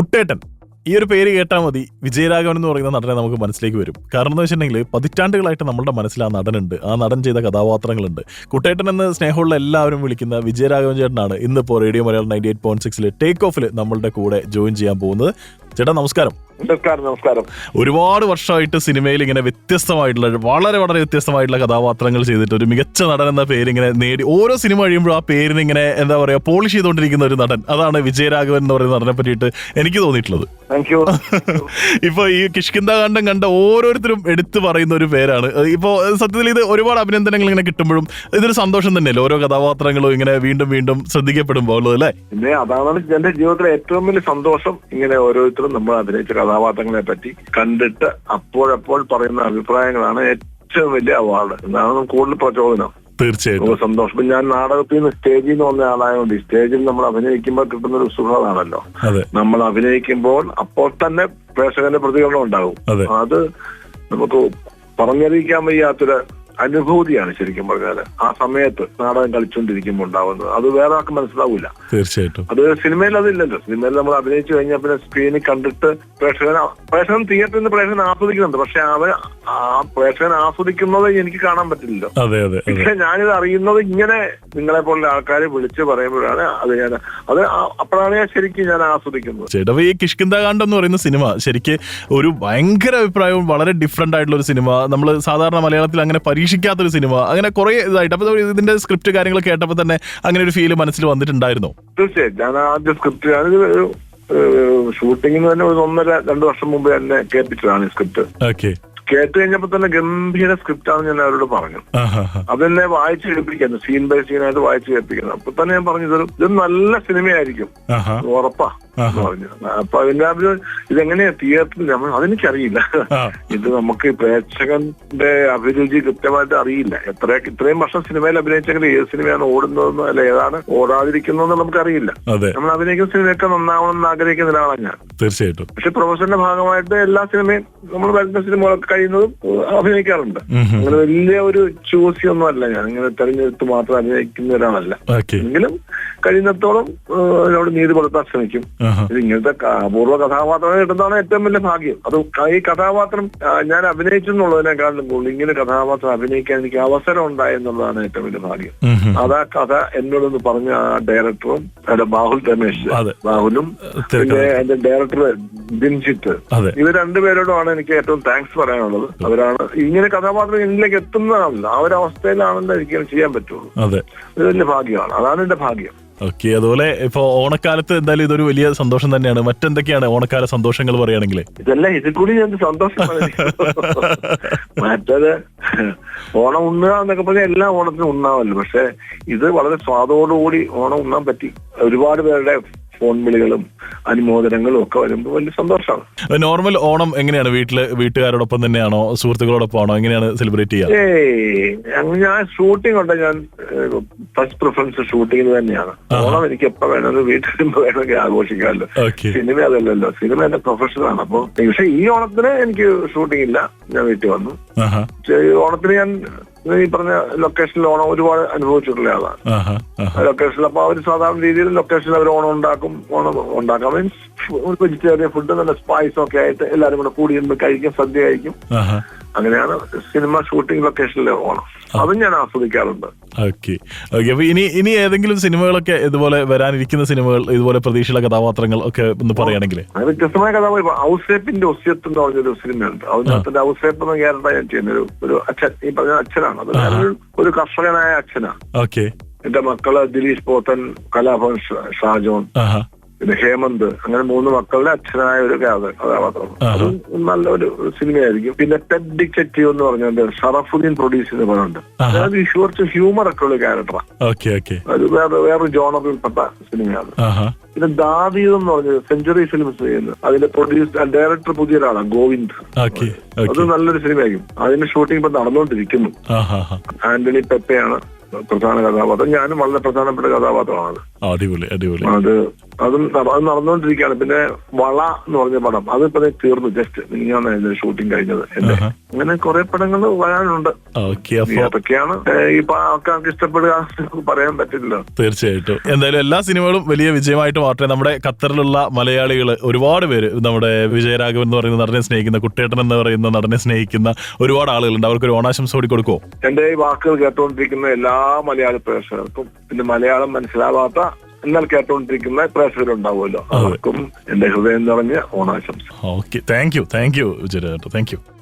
കുട്ടേട്ടൻ. ഈ ഒരു പേര് കേട്ടാൽ മതി. വിജയരാഘവൻ എന്ന് പറയുന്ന നടനെ നമുക്ക് മനസ്സിലേക്ക് വരും. കാരണം എന്ന് വെച്ചിട്ടുണ്ടെങ്കിൽ പതിറ്റാണ്ടുകളായിട്ട് നമ്മുടെ മനസ്സിൽ ആ നടനുണ്ട്. ആ നടൻ ചെയ്ത കഥാപാത്രങ്ങളുണ്ട്. കുട്ടേട്ടൻ എന്ന് സ്നേഹമുള്ള എല്ലാവരും വിളിക്കുന്ന വിജയരാഘവൻ ചേട്ടനാണ് ഇന്നിപ്പോൾ radio Malayalam ninety eight point സിക്സിൽ ടേക്ക് ഓഫിൽ നമ്മളുടെ കൂടെ ജോയിൻ ചെയ്യാൻ പോകുന്നത്. ചേട്ടാ നമസ്കാരം. നമസ്കാരം നമസ്കാരം. ഒരുപാട് വർഷമായിട്ട് സിനിമയിൽ ഇങ്ങനെ വ്യത്യസ്തമായിട്ടുള്ള വളരെ വളരെ വ്യത്യസ്തമായിട്ടുള്ള കഥാപാത്രങ്ങൾ ചെയ്തിട്ട് ഒരു മികച്ച നടൻ എന്ന പേര് ഇങ്ങനെ നേടി ഓരോ സിനിമ കഴിയുമ്പോഴും ആ പേരിന് ഇങ്ങനെ എന്താ പറയാ പോളിഷ് ചെയ്തുകൊണ്ടിരിക്കുന്ന ഒരു നടൻ. അതാണ് വിജയരാഘവൻ എന്ന് പറയുന്ന നടനെ പറ്റിയിട്ട് എനിക്ക് തോന്നിയിട്ടുള്ളത്. ഇപ്പൊ ഈ കിഷ്കിന്താകാന്ഡം കണ്ട ഓരോരുത്തരും എടുത്തു പറയുന്ന ഒരു പേരാണ്. ഇപ്പോ സത്യത്തിൽ ഇത് ഒരുപാട് അഭിനന്ദനങ്ങൾ ഇങ്ങനെ കിട്ടുമ്പോഴും ഇതൊരു സന്തോഷം തന്നെയല്ലേ? ഓരോ കഥാപാത്രങ്ങളും ഇങ്ങനെ വീണ്ടും വീണ്ടും ശ്രദ്ധിക്കപ്പെടുമ്പോൾ ഉള്ളത് അല്ലേ? അതാണ് എന്റെ ജീവിതത്തിലെ ഏറ്റവും വലിയ സന്തോഷം ഇങ്ങനെ ഓരോരുത്തരും നമ്മൾ അഭിനയിച്ച കഥാപാത്രങ്ങളെ പറ്റി കണ്ടിട്ട് അപ്പോഴപ്പോൾ പറയുന്ന അഭിപ്രായങ്ങളാണ് ഏറ്റവും വലിയ അവാർഡ്. എന്നാണ് കൂടുതൽ പ്രചോദനം. തീർച്ചയായിട്ടും. സന്തോഷം. ഇപ്പൊ ഞാൻ നാടകത്തിൽ നിന്ന് സ്റ്റേജിൽ നിന്ന് വന്ന ആളായതുകൊണ്ട് സ്റ്റേജിൽ നമ്മൾ അഭിനയിക്കുമ്പോൾ കിട്ടുന്ന ഒരു സുഖമാണല്ലോ നമ്മൾ അഭിനയിക്കുമ്പോൾ അപ്പോൾ തന്നെ പ്രേക്ഷകന്റെ പ്രതികരണം ഉണ്ടാകും. അത് നമുക്ക് പറഞ്ഞറിയിക്കാൻ വയ്യാത്തൊരു അനുഭൂതിയാണ് ശരിക്കും പറഞ്ഞാൽ ആ സമയത്ത് നാടകം കളിച്ചുകൊണ്ടിരിക്കുമ്പോൾ ഉണ്ടാവുന്നത്. അത് വേറെ ആർക്കും മനസ്സിലാവില്ല തീർച്ചയായിട്ടും. അത് സിനിമയിൽ അതില്ലല്ലോ സിനിമയിൽ നമ്മൾ അഭിനയിച്ചു കഴിഞ്ഞാൽ പിന്നെ സ്ക്രീനിൽ കണ്ടിട്ട് പ്രേക്ഷകൻ പ്രേക്ഷകൻ തിയേറ്ററിൽ നിന്ന് പ്രേക്ഷകൻ ആസ്വദിക്കുന്നുണ്ട്. പക്ഷെ അവൻ ആ പ്രേക്ഷകൻ ആസ്വദിക്കുന്നത് എനിക്ക് കാണാൻ പറ്റില്ലല്ലോ. അതെ അതെ അതെ. പക്ഷെ ഞാനിത് അറിയുന്നത് ഇങ്ങനെ നിങ്ങളെ പോലുള്ള ആൾക്കാരെ വിളിച്ച് പറയുമ്പോഴാണ് അത് ഞാൻ അത് അപ്പോഴാണ് ഞാൻ ശരിക്കും ഞാൻ ആസ്വദിക്കുന്നത്. ചേട്ടാ അപ്പൊ ഈ കിഷ്കിന്താകാണ്ട് എന്ന് പറയുന്ന സിനിമ ശരിക്കും ഒരു ഭയങ്കര അഭിപ്രായവും വളരെ ഡിഫറെന്റ് ആയിട്ടുള്ള ഒരു സിനിമ. നമ്മൾ സാധാരണ മലയാളത്തിൽ അങ്ങനെ പരീക്ഷിക്കാത്തൊരു സിനിമ. അങ്ങനെ കുറെ ഇതായിട്ട്. അപ്പൊ ഇതിന്റെ സ്ക്രിപ്റ്റ് കാര്യങ്ങൾ കേട്ടപ്പോൾ തന്നെ അങ്ങനെ ഒരു ഫീൽ മനസ്സിൽ വന്നിട്ടുണ്ടായിരുന്നു? തീർച്ചയായും. ഞാൻ ആദ്യ സ്ക്രിപ്റ്റ് ഷൂട്ടിങ്ങിന് തന്നെ ഒരു ഒന്നര രണ്ടു വർഷം മുമ്പ് തന്നെ കേൾപ്പിച്ചതാണ് ഈ സ്ക്രിപ്റ്റ് ഓക്കെ കേട്ട് കഴിഞ്ഞപ്പോ തന്നെ ഗംഭീര സ്ക്രിപ്റ്റ് ആണ് ഞാൻ അവരോട് പറഞ്ഞു അതെന്നെ വായിച്ചു കേൾപ്പിക്കുന്നു സീൻ ബൈ സീൻ ആയിട്ട് വായിച്ചു കേൾപ്പിക്കുന്നു അപ്പൊ തന്നെ ഞാൻ പറഞ്ഞു ഇതൊരു ഇത് നല്ല സിനിമയായിരിക്കും. ഉറപ്പാ. എന്ന് പറഞ്ഞു. അപ്പൊ അതിന്റെ ആ ഇതെങ്ങനെയാ തിയേറ്ററിൽ നമ്മൾ അതെനിക്കറിയില്ല. ഇത് നമുക്ക് പ്രേക്ഷകന്റെ അഭിരുചി കൃത്യമായിട്ട് അറിയില്ല. എത്ര ഇത്രയും വർഷം സിനിമയിൽ അഭിനയിച്ചെങ്കിൽ ഏത് സിനിമയാണ് ഓടുന്നതെന്നോ അല്ല ഏതാണ് ഓടാതിരിക്കുന്നതെന്ന് നമുക്കറിയില്ല. നമ്മൾ അഭിനയിക്കുന്ന സിനിമയൊക്കെ നന്നാവണം എന്ന് ആഗ്രഹിക്കുന്ന ഒരാളാണ് ഞാൻ. തീർച്ചയായിട്ടും. പക്ഷെ പ്രൊഫഷന്റെ ഭാഗമായിട്ട് എല്ലാ സിനിമയും നമ്മൾ വരുന്ന സിനിമകളൊക്കെ കഴിയുന്നതും അഭിനയിക്കാറുണ്ട്. അങ്ങനെ വലിയ ഒരു ചൂസി ഒന്നും അല്ല ഞാൻ. ഇങ്ങനെ തെരഞ്ഞെടുത്ത് മാത്രം അഭിനയിക്കുന്ന ഒരാളല്ല എങ്കിലും കഴിയുന്നിടത്തോളം അതിനോട് നീതി പുലർത്താൻ ശ്രമിക്കും. ഇത് ഇങ്ങനത്തെ അപൂർവ കഥാപാത്രങ്ങൾ കിട്ടുന്നതാണ് ഏറ്റവും വലിയ ഭാഗ്യം. അത് ഈ കഥാപാത്രം ഞാൻ അഭിനയിച്ചു എന്നുള്ളതിനേക്കാളും കൂടുതൽ ഇങ്ങനെ കഥാപാത്രം അഭിനയിക്കാൻ എനിക്ക് അവസരം ഉണ്ടായി എന്നുള്ളതാണ് ഏറ്റവും വലിയ ഭാഗ്യം. ആ കഥ എന്നോടൊന്ന് പറഞ്ഞ ആ ഡയറക്ടറും അവിടെ ബാഹുൽ രമേശ് അതെ. ബാഹുലും പിന്നെ എന്റെ ഡയറക്ടർ ദിൻജിത്ത്. അതെ. ഇവർ രണ്ടുപേരോടുമാണ് എനിക്ക് ഏറ്റവും താങ്ക്സ് പറയാനുള്ളത്. അവരാണ് ഇങ്ങനെ കഥാപാത്രം എന്നിലേക്ക് എത്തുന്നതാണല്ലോ. ആ ഒരു അവസ്ഥയിലാണല്ലോ എനിക്ക് ചെയ്യാൻ പറ്റുള്ളൂ. അതെ. ഇത് വലിയ ഭാഗ്യമാണ്. അതാണ് എന്റെ ഭാഗ്യം. ഓക്കെ അതുപോലെ ഇപ്പൊ ഓണക്കാലത്ത് എന്തായാലും ഇതൊരു വലിയ സന്തോഷം തന്നെയാണ്. മറ്റെന്തൊക്കെയാണ് ഓണക്കാല സന്തോഷങ്ങൾ പറയുകയാണെങ്കിൽ ഇതെല്ലാം ഇതിൽ കൂടി ഞാൻ സന്തോഷം മറ്റത് ഓണം ഉണ്ണുക എന്നൊക്കെ പറഞ്ഞാൽ എല്ലാ ഓണത്തിനും ഉണ്ണാവല്ലോ പക്ഷെ ഇത് വളരെ സ്വാദോടുകൂടി ഓണം ഉണ്ണാൻ പറ്റി. ഒരുപാട് പേരുടെ ഫോൺ വിളികളും അനുമോദനങ്ങളും ഒക്കെ വരുമ്പോൾ വലിയ സന്തോഷമാണ്. നോർമൽ ഓണം എങ്ങനെയാണ്? വീട്ടിൽ വീട്ടുകാരോടൊപ്പം തന്നെയാണോ? സുഹൃത്തുക്കളോടൊപ്പം ആണോ എങ്ങനെയാണ് സെലിബ്രേറ്റ് ചെയ്യുക? ഞാൻ ഷൂട്ടിംഗ് ഉണ്ട്. ഞാൻ ഫസ്റ്റ് പ്രിഫറൻസ് ഷൂട്ടിംഗിന് തന്നെയാണ്. ഓണം എനിക്ക് എപ്പോ വേണമെങ്കിലും വീട്ടിൽ വരുമ്പോ വേണമെങ്കിൽ ആഘോഷിക്കാമല്ലോ. സിനിമ അതല്ലല്ലോ. സിനിമ എന്റെ പ്രൊഫഷനാണ് അപ്പൊ പക്ഷെ ഈ ഓണത്തിന് എനിക്ക് ഷൂട്ടിംഗ് ഇല്ല. ഞാൻ വീട്ടിൽ വന്നു. ഈ ഓണത്തിന് ഞാൻ ഈ പറഞ്ഞ ലൊക്കേഷനിൽ ഓണം ഒരുപാട് അനുഭവിച്ചിട്ടുള്ള ആളാണ്. ലൊക്കേഷനിൽ അപ്പൊ അവർ സാധാരണ രീതിയിൽ ലൊക്കേഷനിൽ അവർ ഓണം ഉണ്ടാക്കും ഓണം ഉണ്ടാക്കാം. മീൻസ് വെജിറ്റേറിയൻ ഫുഡ് നല്ല സ്പൈസ് ഒക്കെ ആയിട്ട് എല്ലാവരും കൂടെ കൂടി കഴിക്കും സദ്യ കഴിക്കും. അങ്ങനെയാണ് സിനിമ ഷൂട്ടിംഗ് ലൊക്കേഷനിലെ ഓണം. അതും ഞാൻ ആസ്വദിക്കാറുണ്ട്. ഓക്കെ. ഓക്കെ അപ്പൊ ഇനി ഇനി ഏതെങ്കിലും സിനിമകളൊക്കെ ഇതുപോലെ വരാനിരിക്കുന്ന സിനിമകൾ ഇതുപോലെ പ്രതീക്ഷയുള്ള കഥാപാത്രങ്ങൾ ഒക്കെ ഒന്ന് പറയുകയാണെങ്കിൽ വ്യത്യസ്തമായ കഥാപാത്രം ഔസേപ്പിന്റെ ഒസ്യത്ത് എന്ന് പറഞ്ഞൊരു സിനിമയുണ്ട്. അതിനകത്തിന്റെ ഔസേപ്പ് എന്ന ക്യാരക്ടർ ഞാൻ ചെയ്യുന്ന ഒരു ഒരു അച്ഛൻ ഈ പറഞ്ഞ അച്ഛനാണ്. അത് ഒരു കർഷകനായ അച്ഛനാണ്. ഓക്കെ. എന്റെ മക്കൾ ദിലീഷ് പോത്തൻ കലാഭവൻ ഷാജോൺ. പിന്നെ ഹേമന്ത് അങ്ങനെ മൂന്ന് മക്കളുടെ അച്ഛനായ ഒരു കഥ- കഥാപാത്രം അത് നല്ലൊരു സിനിമയായിരിക്കും. പിന്നെ ടെഡ് ചെറ്റി എന്ന് പറഞ്ഞുകൊണ്ട് സറഫുദ്ദീൻ പ്രൊഡ്യൂസ് ചെയ്ത പടമുണ്ട്. അതായത് കുറച്ച് ഹ്യൂമർ ഒക്കെ ഉള്ള ക്യാരക്ടറാണ് അത് വേറെ വേറൊരു ജോണറിൽപ്പെട്ട സിനിമയാണ്. പിന്നെ ദാവീദ് എന്ന് പറഞ്ഞത് സെഞ്ചുറി ഫിലിംസ് ചെയ്യുന്നത് അതിന്റെ പ്രൊഡ്യൂസ് ഡയറക്ടർ പുതിയ ഒരാളാണ് ഗോവിന്ദ് അത് നല്ലൊരു സിനിമയായിരിക്കും. അതിന്റെ ഷൂട്ടിംഗ് ഇപ്പൊ നടന്നുകൊണ്ടിരിക്കുന്നു ആന്റണി പെപ്പയാണ് പ്രധാന കഥാപാത്രം. ഞാനും വളരെ പ്രധാനപ്പെട്ട കഥാപാത്രമാണ്. അടിപൊളി അടിപൊളി. അത് അതും അത് നടന്നുകൊണ്ടിരിക്കുകയാണ് പിന്നെ വള എന്ന് പറഞ്ഞ പടം അതിപ്പോ തീർന്നു ജസ്റ്റ് മിനിഞ്ഞാണ് ഷൂട്ടിംഗ് കഴിഞ്ഞത്. എന്റെ അങ്ങനെ കുറെ പടങ്ങൾ വരാനുണ്ട്. അതൊക്കെയാണ് ഇപ്പൊ ഈ ആൾക്കാർക്ക് ഇഷ്ടപ്പെടുക പറയാൻ പറ്റില്ല. തീർച്ചയായിട്ടും. എന്തായാലും എല്ലാ സിനിമകളും വലിയ വിജയമായിട്ട് മാറട്ടെ. നമ്മുടെ ഖത്തറിലുള്ള മലയാളികൾ ഒരുപാട് പേര് നമ്മുടെ വിജയരാഘവൻ എന്ന് പറയുന്ന നടനെ സ്നേഹിക്കുന്ന കുട്ടേട്ടൻ എന്ന് പറയുന്ന നടനെ സ്നേഹിക്കുന്ന ഒരുപാട് ആളുകളുണ്ട്. അവർക്ക് ഒരു ഓണാശംസ കൂടി കൊടുക്കുമോ എന്റെ ഈ വാക്കുകൾ കേട്ടുകൊണ്ടിരിക്കുന്ന എല്ലാ മലയാളി പ്രേക്ഷകർക്കും പിന്നെ മലയാളം മനസ്സിലാവാത്ത എന്നാൽ കേട്ടുകൊണ്ടിരിക്കുന്ന പ്രേക്ഷകരുണ്ടാവുമല്ലോ. അവർക്കും എന്റെ ഹൃദയം നിറഞ്ഞ ഓണാശംസ. Okay. Thank you. Thank you Vijayaraghavan thank you.